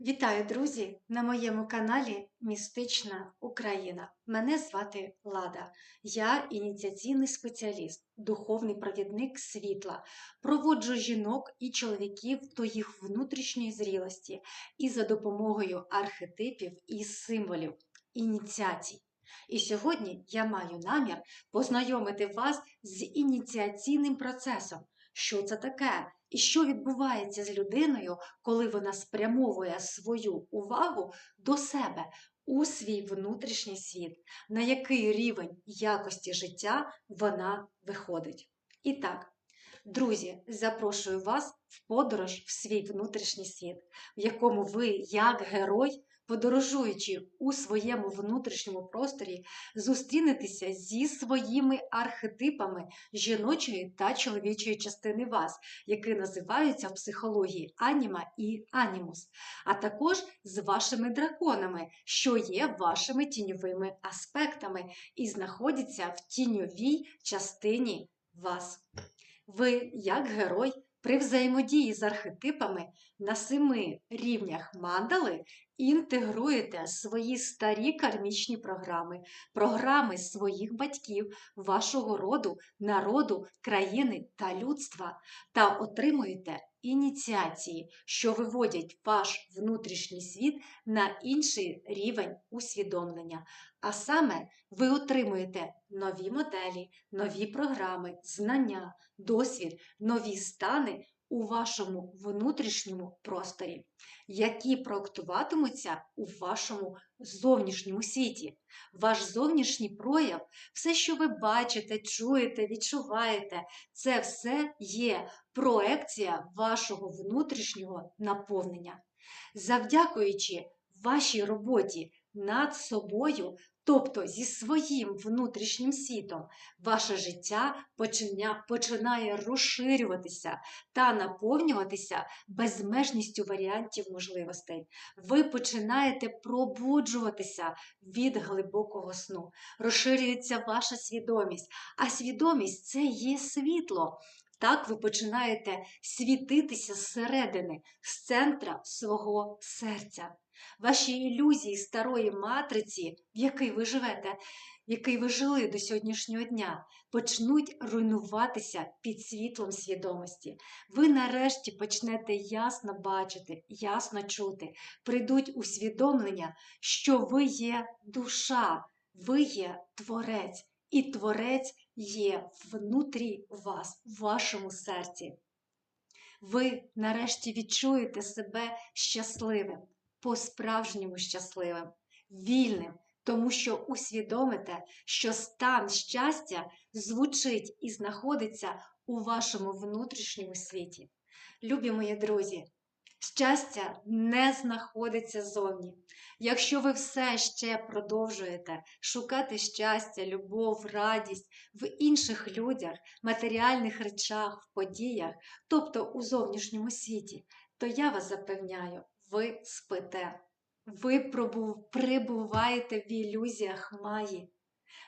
Вітаю, друзі, на моєму каналі Містична Україна. Мене звати Лада. Я ініціаційний спеціаліст, духовний провідник світла. Проводжу жінок і чоловіків до їх внутрішньої зрілості і за допомогою архетипів і символів, ініціацій. І сьогодні я маю намір познайомити вас з ініціаційним процесом. Що це таке? І що відбувається з людиною, коли вона спрямовує свою увагу до себе у свій внутрішній світ, на який рівень якості життя вона виходить. І так, друзі, запрошую вас в подорож в свій внутрішній світ, в якому ви, як герой, подорожуючи у своєму внутрішньому просторі, зустрінетеся зі своїми архетипами жіночої та чоловічої частини вас, які називаються в психології аніма і анімус, а також з вашими драконами, що є вашими тіньовими аспектами і знаходяться в тіньовій частині вас. Ви, як герой, при взаємодії з архетипами на семи рівнях мандали інтегруєте свої старі кармічні програми, програми своїх батьків, вашого роду, народу, країни та людства та отримуєте ініціації, що виводять ваш внутрішній світ на інший рівень усвідомлення. А саме ви отримуєте нові моделі, нові програми, знання, досвід, нові стани у вашому внутрішньому просторі, які проектуватимуться у вашому зовнішньому світі. Ваш зовнішній прояв, все, що ви бачите, чуєте, відчуваєте, це все є проекція вашого внутрішнього наповнення. Завдякуючи вашій роботі над собою, тобто зі своїм внутрішнім світом, ваше життя починає розширюватися та наповнюватися безмежністю варіантів можливостей. Ви починаєте пробуджуватися від глибокого сну, розширюється ваша свідомість, а свідомість це є світло. Так ви починаєте світитися зсередини, з центра свого серця. Ваші ілюзії старої матриці, в якій ви живете, в якій ви жили до сьогоднішнього дня, почнуть руйнуватися під світлом свідомості. Ви нарешті почнете ясно бачити, ясно чути, прийдуть усвідомлення, що ви є душа, ви є творець, і творець є внутрі вас, в вашому серці. Ви нарешті відчуєте себе щасливим, по-справжньому щасливим, вільним, тому що усвідомите, що стан щастя звучить і знаходиться у вашому внутрішньому світі. Любі мої друзі, щастя не знаходиться зовні. Якщо ви все ще продовжуєте шукати щастя, любов, радість в інших людях, матеріальних речах, подіях, тобто у зовнішньому світі, то я вас запевняю, ви спите. Ви прибуваєте в ілюзіях Маї.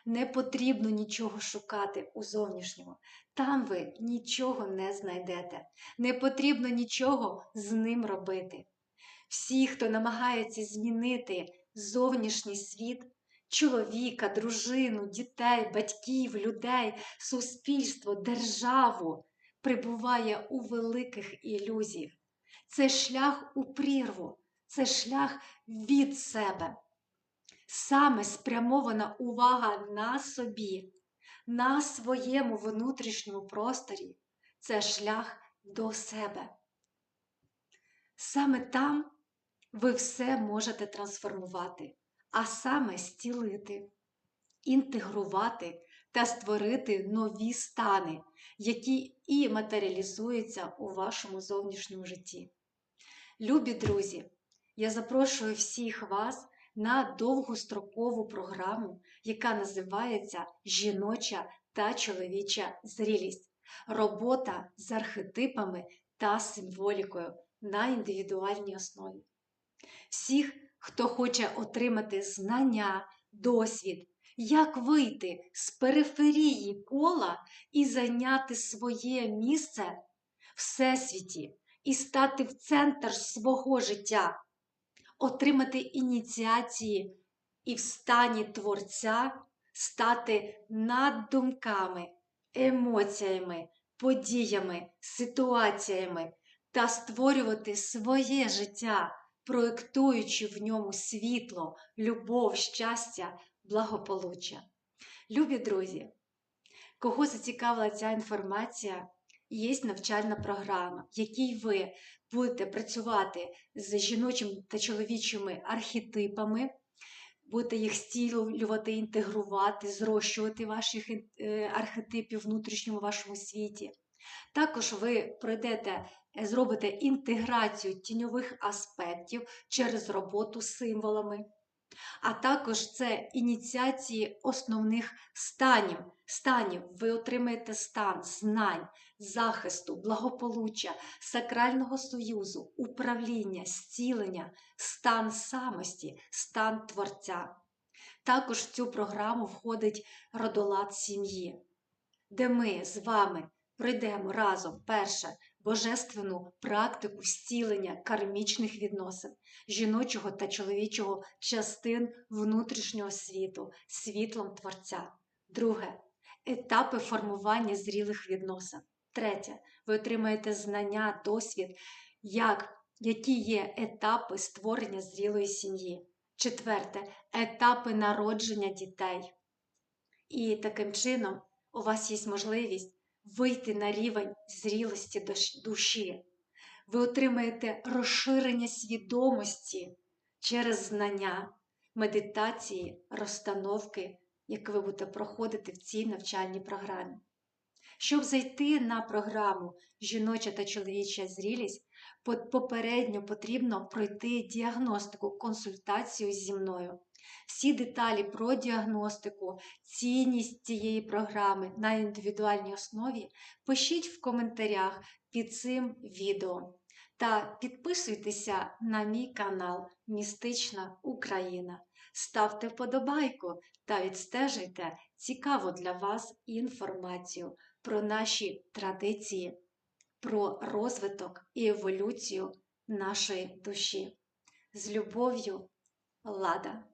Не потрібно нічого шукати у зовнішньому. Там ви нічого не знайдете. Не потрібно нічого з ним робити. Всі, хто намагається змінити зовнішній світ, чоловіка, дружину, дітей, батьків, людей, суспільство, державу, прибуває у великих ілюзіях. Це шлях у прірву, це шлях від себе. Саме спрямована увага на собі, на своєму внутрішньому просторі це шлях до себе. Саме там ви все можете трансформувати, а саме стілити, інтегрувати та створити нові стани, які і матеріалізуються у вашому зовнішньому житті. Любі друзі, я запрошую всіх вас на довгострокову програму, яка називається Жіноча та чоловіча зрілість, робота з архетипами та символікою на індивідуальній основі. Всіх, хто хоче отримати знання, досвід, як вийти з периферії кола і зайняти своє місце всесвіті і стати в центр свого життя. отримати ініціації і в стані творця стати над думками, емоціями, подіями, ситуаціями та створювати своє життя, проєктуючи в ньому світло, любов, щастя, благополуччя. Любі друзі, кого зацікавила ця інформація, є навчальна програма, в якій ви будете працювати з жіночими та чоловічими архетипами, будете їх стілювати, інтегрувати, зрощувати ваших е, архетипів внутрішньому вашому світі. Також ви пройдете, е, зробите інтеграцію тіньових аспектів через роботу з символами, а також це ініціації основних станів. станів. Ви отримаєте стан знань, захисту, благополуччя, сакрального союзу, управління, зцілення, стан самості, стан творця. Також в цю програму входить родолад сім'ї, де ми з вами пройдемо разом перше божественну практику зцілення кармічних відносин, жіночого та чоловічого частин внутрішнього світу, світлом Творця. Друге етапи формування зрілих відносин. Третє, ви отримаєте знання, досвід, як, які є етапи створення зрілої сім'ї. Четверте етапи народження дітей. І таким чином у вас є можливість вийти на рівень зрілості душі. Ви отримаєте розширення свідомості через знання, медитації, розстановки, які ви будете проходити в цій навчальній програмі. Щоб зайти на програму Жіноча та чоловіча зрілість, попередньо потрібно пройти діагностику, консультацію зі мною. Всі деталі про діагностику, цінність цієї програми на індивідуальній основі пишіть в коментарях під цим відео. Та підписуйтеся на мій канал Містична Україна. Ставте вподобайку та відстежуйте цікаву для вас інформацію про наші традиції, про розвиток і еволюцію нашої душі. З любов'ю, Лада!